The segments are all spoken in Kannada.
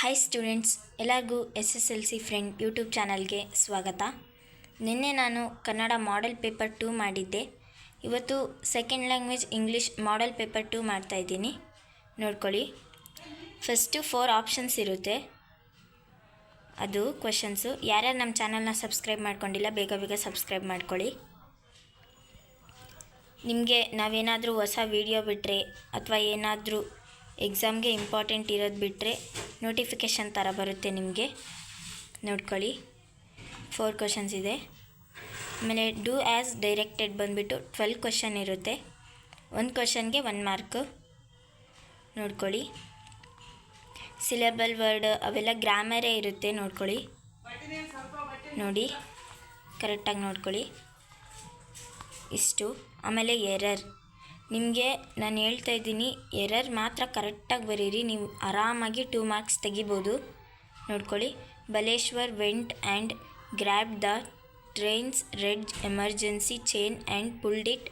ಹಾಯ್ ಸ್ಟೂಡೆಂಟ್ಸ್ ಎಲ್ಲರಿಗೂ S S L C friend YouTube ಚಾನಲ್ಗೆ ಸ್ವಾಗತ. ನಿನ್ನೆ ನಾನು ಕನ್ನಡ ಮಾಡೆಲ್ ಪೇಪರ್ ಟೂ ಮಾಡಿದ್ದೆ. ಇವತ್ತು second language English model paper two ಮಾಡ್ತಾಯಿದ್ದೀನಿ ನೋಡ್ಕೊಳ್ಳಿ. ಫಸ್ಟು ಫೋರ್ ಆಪ್ಷನ್ಸ್ ಇರುತ್ತೆ. ಅದು ಕ್ವಶನ್ಸು ಯಾರ್ಯಾರು ನಮ್ಮ ಚಾನಲ್ನ ಸಬ್ಸ್ಕ್ರೈಬ್ ಮಾಡ್ಕೊಂಡಿಲ್ಲ, ಬೇಗ ಬೇಗ ಸಬ್ಸ್ಕ್ರೈಬ್ ಮಾಡ್ಕೊಳ್ಳಿ. ನಿಮಗೆ ನಾವೇನಾದರೂ ಹೊಸ ವೀಡಿಯೋ ಬಿಟ್ಟರೆ ಅಥವಾ ಏನಾದರೂ ಎಕ್ಸಾಮ್ಗೆ ಇಂಪಾರ್ಟೆಂಟ್ ಇರೋದು ಬಿಟ್ಟರೆ ನೋಟಿಫಿಕೇಷನ್ ಥರ ಬರುತ್ತೆ ನಿಮಗೆ. ನೋಡ್ಕೊಳ್ಳಿ. ಫೋರ್ ಕ್ವಶನ್ಸ್ ಇದೆ. ಆಮೇಲೆ ಡೂ ಆ್ಯಸ್ ಡೈರೆಕ್ಟೆಡ್ ಬಂದುಬಿಟ್ಟು ಟ್ವೆಲ್ ಕ್ವಶನ್ ಇರುತ್ತೆ. ಒಂದು ಕ್ವಶನ್ಗೆ ಒನ್ ಮಾರ್ಕು ನೋಡ್ಕೊಳ್ಳಿ. ಸಿಲೆಬಲ್ ವರ್ಡ್ ಅವೆಲ್ಲ ಗ್ರಾಮರೇ ಇರುತ್ತೆ. ನೋಡ್ಕೊಳ್ಳಿ. ನೋಡಿ. ಕರೆಕ್ಟಾಗಿ ನೋಡ್ಕೊಳ್ಳಿ. ಇಷ್ಟು. ಆಮೇಲೆ ಎರರ್ ನಿಮಗೆ ನಾನು ಹೇಳ್ತಾ ಇದ್ದೀನಿ ಎರರ್ ಮಾತ್ರ ಕರೆಕ್ಟಾಗಿ ಬರೀರಿ, ನೀವು ಆರಾಮಾಗಿ ಟೂ ಮಾರ್ಕ್ಸ್ ತೆಗಿಬೋದು. ನೋಡ್ಕೊಳ್ಳಿ, Baleshwar went and grab the train's red emergency chain and pulled it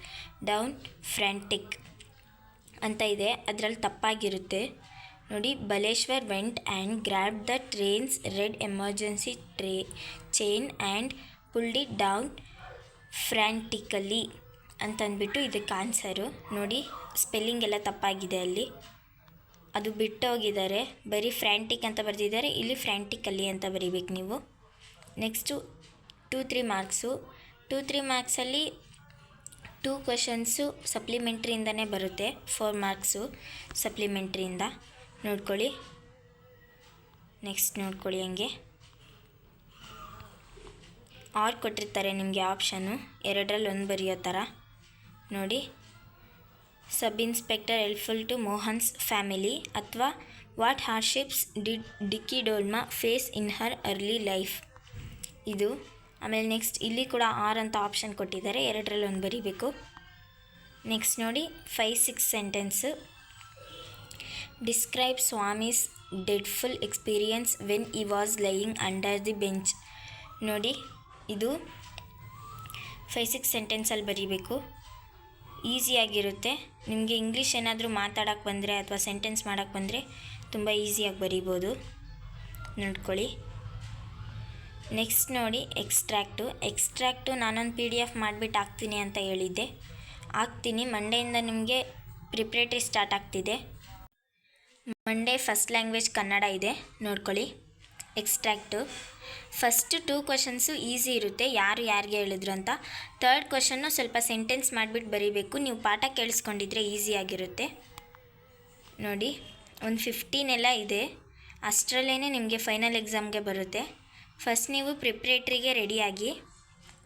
down frantic ಅಂತ ಇದೆ, ಅದರಲ್ಲಿ ತಪ್ಪಾಗಿರುತ್ತೆ. ನೋಡಿ, Baleshwar went and grab the train's red emergency tray chain and pulled it down frantically ಅಂತಂದ್ಬಿಟ್ಟು ಇದಕ್ಕೆ ಆನ್ಸರು ನೋಡಿ ಸ್ಪೆಲ್ಲಿಂಗ್ ಎಲ್ಲ ತಪ್ಪಾಗಿದೆ ಅಲ್ಲಿ. ಅದು ಬಿಟ್ಟೋಗಿದ್ದಾರೆ. ಬರೀ ಫ್ರ್ಯಾಂಟಿಕ್ ಅಂತ ಬರೆದಿದ್ದಾರೆ. ಇಲ್ಲಿ ಫ್ರ್ಯಾಂಟಿಕಲ್ಲಿ ಅಂತ ಬರೀಬೇಕು ನೀವು. Next two three marks two three ಮಾರ್ಕ್ಸಲ್ಲಿ two questions ಸಪ್ಲಿಮೆಂಟ್ರಿಯಿಂದನೇ ಬರುತ್ತೆ. ಫೋರ್ ಮಾರ್ಕ್ಸು ಸಪ್ಲಿಮೆಂಟ್ರಿಯಿಂದ ನೋಡ್ಕೊಳ್ಳಿ. ನೆಕ್ಸ್ಟ್ ನೋಡ್ಕೊಳ್ಳಿ ಹಂಗೆ. ಆರ್ ಕೊಟ್ಟಿರ್ತಾರೆ ನಿಮಗೆ ಆಪ್ಷನ್ನು ಎರಡರಲ್ಲಿ ಒಂದು ಬರೆಯೋ ಥರ ನೋಡಿ. Sub inspector helpful to Mohan's family ಅಥವಾ what hardships did Dicky Dolma face in her early life. ಇದು. ಆಮೇಲೆ ನೆಕ್ಸ್ಟ್ ಇಲ್ಲಿ ಕೂಡ ಆರ್ ಅಂತ ಆಪ್ಷನ್ ಕೊಟ್ಟಿದ್ದಾರೆ, ಎರಡರಲ್ಲಿ ಒಂದು ಬರೀಬೇಕು. ನೆಕ್ಸ್ಟ್ ನೋಡಿ, five six sentence. Describe Swami's dreadful experience when I was lying under the bench. ನೋಡಿ, ಇದು. ಫೈವ್ ಸಿಕ್ಸ್ ಸೆಂಟೆನ್ಸಲ್ಲಿ ಬರೀಬೇಕು. ಈಸಿಯಾಗಿರುತ್ತೆ. ನಿಮಗೆ ಇಂಗ್ಲೀಷ್ ಏನಾದರೂ ಮಾತಾಡೋಕ್ಕೆ ಬಂದರೆ ಅಥವಾ ಸೆಂಟೆನ್ಸ್ ಮಾಡೋಕ್ಕೆ ಬಂದರೆ ತುಂಬ ಈಸಿಯಾಗಿ ಬರೀಬೋದು. ನೋಡ್ಕೊಳ್ಳಿ. ನೆಕ್ಸ್ಟ್ ನೋಡಿ ಎಕ್ಸ್ಟ್ರ್ಯಾಕ್ಟು ಎಕ್ಸ್ಟ್ರ್ಯಾಕ್ಟು ನಾನೊಂದು ಪಿ ಡಿ ಎಫ್ ಮಾಡಿಬಿಟ್ಟು ಹಾಕ್ತೀನಿ ಅಂತ ಹೇಳಿದ್ದೆ. ಹಾಕ್ತೀನಿ. ಮಂಡೆಯಿಂದ ನಿಮಗೆ ಪ್ರಿಪ್ರೇಟ್ರಿ ಸ್ಟಾರ್ಟ್ ಆಗ್ತಿದೆ. ಮಂಡೇ ಫಸ್ಟ್ ಲ್ಯಾಂಗ್ವೇಜ್ ಕನ್ನಡ ಇದೆ. ನೋಡ್ಕೊಳ್ಳಿ. Extract first two questions easy ಇರುತ್ತೆ. ಯಾರು ಯಾರಿಗೆ ಹೇಳಿದ್ರು ಅಂತ. ತರ್ಡ್ ಕ್ವಶನ್ನು ಸ್ವಲ್ಪ ಸೆಂಟೆನ್ಸ್ ಮಾಡಿಬಿಟ್ಟು ಬರೀಬೇಕು. ನೀವು ಪಾಠ ಕೇಳಿಸ್ಕೊಂಡಿದ್ರೆ ಈಸಿಯಾಗಿರುತ್ತೆ ನೋಡಿ, ಒಂದು ಫಿಫ್ಟೀನ್ ಎಲ್ಲ ಇದೆ. ಅಷ್ಟರಲ್ಲೇ ನಿಮಗೆ ಫೈನಲ್ ಎಕ್ಸಾಮ್ಗೆ ಬರುತ್ತೆ. ಫಸ್ಟ್ ನೀವು ಪ್ರಿಪ್ರೇಟ್ರಿಗೆ ರೆಡಿಯಾಗಿ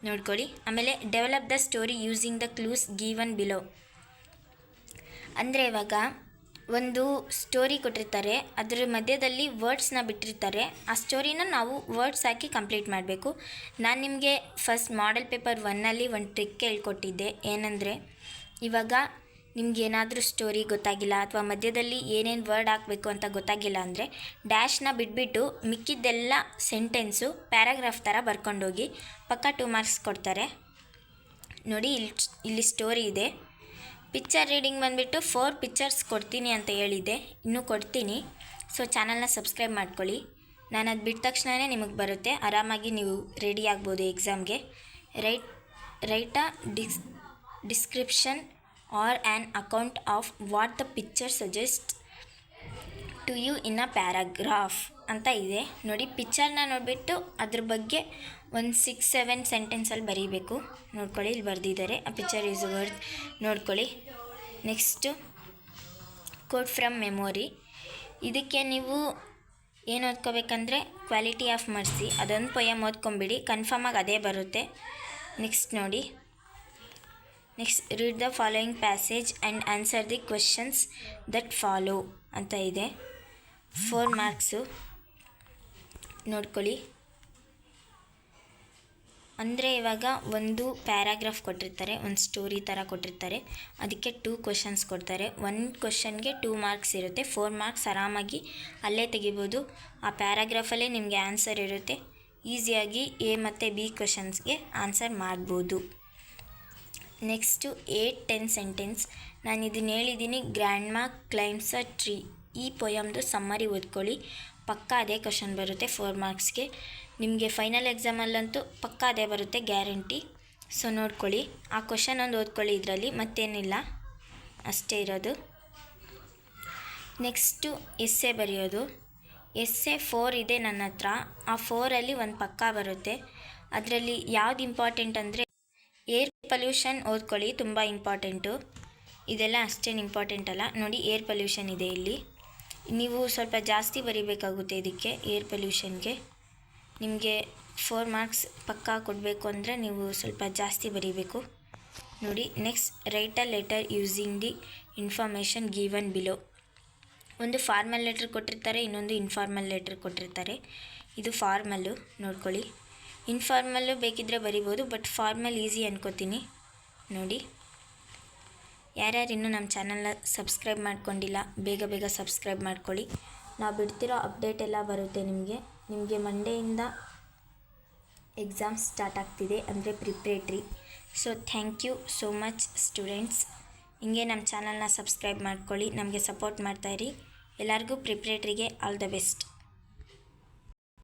ನೋಡ್ಕೊಳ್ಳಿ. ಆಮೇಲೆ develop the story using the clues given below ಅಂದರೆ ಇವಾಗ ಒಂದು ಸ್ಟೋರಿ ಕೊಟ್ಟಿರ್ತಾರೆ. ಅದರ ಮಧ್ಯದಲ್ಲಿ ವರ್ಡ್ಸ್ನ ಬಿಟ್ಟಿರ್ತಾರೆ. ಆ ಸ್ಟೋರಿನ ನಾವು ವರ್ಡ್ಸ್ ಹಾಕಿ ಕಂಪ್ಲೀಟ್ ಮಾಡಬೇಕು. ನಾನು ನಿಮಗೆ ಫಸ್ಟ್ ಮಾಡೆಲ್ ಪೇಪರ್ ಒನ್ನಲ್ಲಿ ಒಂದು ಟ್ರಿಕ್ ಹೇಳ್ಕೊಟ್ಟಿದ್ದೆ. ಏನಂದರೆ, ಇವಾಗ ನಿಮ್ಗೆ ಏನಾದರೂ ಸ್ಟೋರಿ ಗೊತ್ತಾಗಿಲ್ಲ ಅಥವಾ ಮಧ್ಯದಲ್ಲಿ ಏನೇನು ವರ್ಡ್ ಹಾಕಬೇಕು ಅಂತ ಗೊತ್ತಾಗಿಲ್ಲ ಅಂದರೆ ಡ್ಯಾಶ್ನ ಬಿಟ್ಬಿಟ್ಟು ಮಿಕ್ಕಿದ್ದೆಲ್ಲ ಸೆಂಟೆನ್ಸು ಪ್ಯಾರಾಗ್ರಾಫ್ ಥರ ಬರ್ಕೊಂಡೋಗಿ ಪಕ್ಕ ಟೂ ಮಾರ್ಕ್ಸ್ ಕೊಡ್ತಾರೆ. ನೋಡಿ, ಇಲ್ಲಿ ಇಲ್ಲಿ ಸ್ಟೋರಿ ಇದೆ. ಪಿಕ್ಚರ್ ರೀಡಿಂಗ್ ಬಂದುಬಿಟ್ಟು ಫೋರ್ ಪಿಕ್ಚರ್ಸ್ ಕೊಡ್ತೀನಿ ಅಂತ ಹೇಳಿದ್ದೆ. ಇನ್ನೂ ಕೊಡ್ತೀನಿ. ಸೊ ಚಾನಲ್ನ ಸಬ್ಸ್ಕ್ರೈಬ್ ಮಾಡ್ಕೊಳ್ಳಿ. ನಾನು ಅದು ಬಿಟ್ಟ ತಕ್ಷಣವೇ ನಿಮಗೆ ಬರುತ್ತೆ. ಆರಾಮಾಗಿ ನೀವು ರೆಡಿ ಆಗ್ಬೋದು ಎಕ್ಸಾಮ್ಗೆ write write a dis description or an account of what the picture suggest to you in a paragraph ಅಂತ ಇದೆ. ನೋಡಿ ಪಿಕ್ಚರ್ನ ನೋಡಿಬಿಟ್ಟು ಅದ್ರ ಬಗ್ಗೆ ಒಂದು ಸಿಕ್ಸ್ ಸೆವೆನ್ ಸೆಂಟೆನ್ಸಲ್ಲಿ ಬರೀಬೇಕು. ನೋಡ್ಕೊಳ್ಳಿ, ಇಲ್ಲಿ ಬರೆದಿದ್ದಾರೆ. ಆ ಪಿಕ್ಚರ್ ಈಸ್ ವರ್ತ್ ನೋಡ್ಕೊಳ್ಳಿ. ನೆಕ್ಸ್ಟು ಕೋಡ್ ಫ್ರಮ್ ಮೆಮೊರಿ ಇದಕ್ಕೆ ನೀವು ಏನು ಓದ್ಕೋಬೇಕಂದ್ರೆ ಕ್ವಾಲಿಟಿ ಆಫ್ ಮರ್ಸಿ ಅದೊಂದು ಪೊಯಮ್ ಓದ್ಕೊಂಬಿಡಿ ಕನ್ಫರ್ಮಾಗಿ ಅದೇ ಬರುತ್ತೆ. ನೆಕ್ಸ್ಟ್ ನೋಡಿ. Next read the following passage and answer the questions that follow ಅಂತ ಇದೆ. ಫೋರ್ ಮಾರ್ಕ್ಸು ನೋಡ್ಕೊಳ್ಳಿ. ಅಂದರೆ ಇವಾಗ ಒಂದು ಪ್ಯಾರಾಗ್ರಾಫ್ ಕೊಟ್ಟಿರ್ತಾರೆ, ಒಂದು ಸ್ಟೋರಿ ಥರ ಕೊಟ್ಟಿರ್ತಾರೆ. ಅದಕ್ಕೆ ಟೂ ಕ್ವಶನ್ಸ್ ಕೊಡ್ತಾರೆ. ಒನ್ ಕ್ವಶನ್ಗೆ ಟೂ ಮಾರ್ಕ್ಸ್ ಇರುತ್ತೆ. ಫೋರ್ ಮಾರ್ಕ್ಸ್ ಆರಾಮಾಗಿ ಅಲ್ಲೇ ತೆಗಿಬೋದು. ಆ ಪ್ಯಾರಾಗ್ರಾಫಲ್ಲೇ ನಿಮಗೆ ಆನ್ಸರ್ ಇರುತ್ತೆ. ಈಸಿಯಾಗಿ ಎ ಮತ್ತು ಬಿ ಕ್ವಶನ್ಸ್ಗೆ ಆನ್ಸರ್ ಮಾಡ್ಬೋದು. ನೆಕ್ಸ್ಟು ಏಟ್ ಟೆನ್ ಸೆಂಟೆನ್ಸ್ ನಾನು ಇದನ್ನು ಹೇಳಿದ್ದೀನಿ grandma climbs a tree ಈ ಪೊಯಮ್ದು ಸಮ್ಮರಿ ಓದ್ಕೊಳ್ಳಿ. ಪಕ್ಕ ಅದೇ ಕ್ವಶನ್ ಬರುತ್ತೆ ಫೋರ್ ಮಾರ್ಕ್ಸ್ಗೆ ನಿಮಗೆ ಫೈನಲ್ ಎಕ್ಸಾಮಲ್ಲಂತೂ ಪಕ್ಕಾ ಅದೇ ಬರುತ್ತೆ ಗ್ಯಾರಂಟಿ ಸೊ ನೋಡ್ಕೊಳ್ಳಿ. ಆ ಕ್ವಶನ್ ಒಂದು ಓದ್ಕೊಳ್ಳಿ ಇದರಲ್ಲಿ, ಮತ್ತೇನಿಲ್ಲ? ಅಷ್ಟೇ ಇರೋದು. ನೆಕ್ಸ್ಟು ಎಸ್ಸೆ ಬರೆಯೋದು. ಎಸ್ಸೆ ಫೋರ್ ಇದೆ ನನ್ನ ಹತ್ರ. ಆ ಫೋರಲ್ಲಿ ಒಂದು ಪಕ್ಕಾ ಬರುತ್ತೆ. ಅದರಲ್ಲಿ ಯಾವ್ದು ಇಂಪಾರ್ಟೆಂಟ್ ಅಂದರೆ ಏರ್ ಪೊಲ್ಯೂಷನ್ ಓದ್ಕೊಳ್ಳಿ, ತುಂಬ ಇಂಪಾರ್ಟೆಂಟು ಇದೆಲ್ಲ ಅಷ್ಟೇನು ಇಂಪಾರ್ಟೆಂಟ್ ಅಲ್ಲ. ನೋಡಿ ಏರ್ ಪೊಲ್ಯೂಷನ್ ಇದೆ ಇಲ್ಲಿ. ನೀವು ಸ್ವಲ್ಪ ಜಾಸ್ತಿ ಬರಿಬೇಕಾಗುತ್ತೆ ಇದಕ್ಕೆ ಏರ್ ಪೊಲ್ಯೂಷನ್ಗೆ. ನಿಮಗೆ ಫೋರ್ ಮಾರ್ಕ್ಸ್ ಪಕ್ಕಾ ಕೊಡಬೇಕು ಅಂದರೆ ನೀವು ಸ್ವಲ್ಪ ಜಾಸ್ತಿ ಬರೀಬೇಕು. ನೋಡಿ next write a letter using the information given below ಒಂದು ಫಾರ್ಮಲ್ ಲೆಟ್ರ್ ಕೊಟ್ಟಿರ್ತಾರೆ, ಇನ್ನೊಂದು ಇನ್ಫಾರ್ಮಲ್ ಲೆಟ್ರ್ ಕೊಟ್ಟಿರ್ತಾರೆ. ಇದು ಫಾರ್ಮಲ್ಲು ನೋಡ್ಕೊಳ್ಳಿ. ಇನ್ಫಾರ್ಮಲ್ಲು ಬೇಕಿದ್ದರೆ ಬರಿಬೋದು ಬಟ್ ಫಾರ್ಮಲ್ ಈಸಿ ಅನ್ಕೋತೀನಿ. ನೋಡಿ. ಯಾರ್ಯಾರು ಇನ್ನೂ ನಮ್ಮ ಚಾನಲ್ನ ಸಬ್ಸ್ಕ್ರೈಬ್ ಮಾಡ್ಕೊಂಡಿಲ್ಲ, ಬೇಗ ಬೇಗ ಸಬ್ಸ್ಕ್ರೈಬ್ ಮಾಡ್ಕೊಳ್ಳಿ. ನಾವು ಬಿಡ್ತಿರೋ ಅಪ್ಡೇಟ್ ಎಲ್ಲ ಬರುತ್ತೆ ನಿಮಗೆ. ನಿಮಗೆ ಮಂಡೆಯಿಂದ ಎಕ್ಸಾಮ್ ಸ್ಟಾರ್ಟ್ ಆಗ್ತಿದೆ ಅಂದರೆ preparatory so thank you so much students ಹಿಂಗೆ ನಮ್ಮ ಚಾನಲ್ನ ಸಬ್ಸ್ಕ್ರೈಬ್ ಮಾಡ್ಕೊಳ್ಳಿ, ನಮಗೆ ಸಪೋರ್ಟ್ ಮಾಡ್ತಾಯಿರಿ ಎಲ್ಲರಿಗೂ ಪ್ರಿಪ್ರೇಟ್ರಿಗೆ ಆಲ್ ದ ಬೆಸ್ಟ್